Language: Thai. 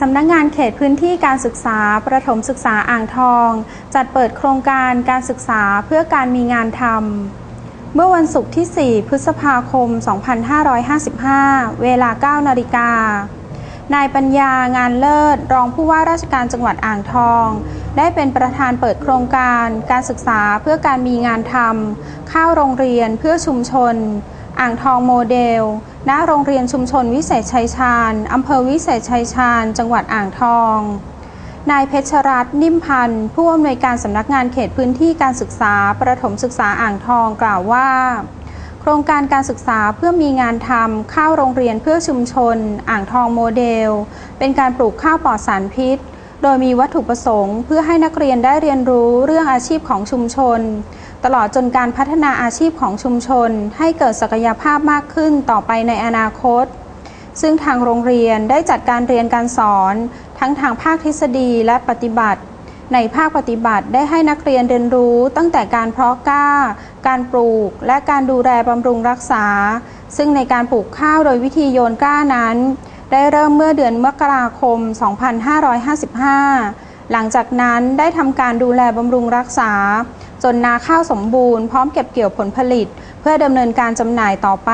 สำนักงงานเขตพื้นที่การศึกษา ประถมศึกษาอ่างทอง จัดเปิดโครงการการศึกษาเพื่อการมีงานทำ เมื่อวันศุกร์ที่ 4 พฤษภาคม 2555 เวลา 9 นาฬิกา นายปัญญางานเลิศ รองผู้ว่าราชการจังหวัดอ่างทอง ได้เป็นประธานเปิดโครงการการศึกษาเพื่อการมีงานทำ เข้าโรงเรียนเพื่อชุมชน อ่างทองโมเดล ณโรงเรียนชุมชนวิเศษชัยชาญอำเภอวิเศษชัยชาญ จังหวัดอ่างทอง นายเพชรรัตน์นิ่มพันธ์ผู้อำนวยการสำนักงานเขตพื้นที่การศึกษา ประถมศึกษาอ่างทองกล่าวว่า โครงการการศึกษาเพื่อมีงานทำข้าวโรงเรียนเพื่อชุมชน อ่างทองโมเดล เป็นการปลูกข้าวปลอดสารพิษ โดยมีวัตถุประสงค์ เพื่อให้นักเรียนได้เรียนรู้เรื่องอาชีพของชุมชน ตลอดจนการพัฒนาอาชีพของชุมชน ให้เกิดศักยภาพมากขึ้นต่อไปในอนาคต ซึ่งทางโรงเรียนได้จัดการเรียนการสอน ทั้งทางภาคทฤษฎีและปฏิบัติ ในภาคปฏิบัติได้ให้นักเรียนเรียนรู้ ตั้งแต่การเพาะกล้า การปลูก และการดูแลบำรุงรักษา ซึ่งในการปลูกข้าวโดยวิธีโยนกล้านั้น ได้เริ่มเมื่อเดือนมกราคม 2555หลังจากนั้นได้ทำการดูแลบำรุงรักษา จนนาข้าวสมบูรณ์พร้อมเก็บเกี่ยวผลผลิต เพื่อดำเนินการจำหน่ายต่อไป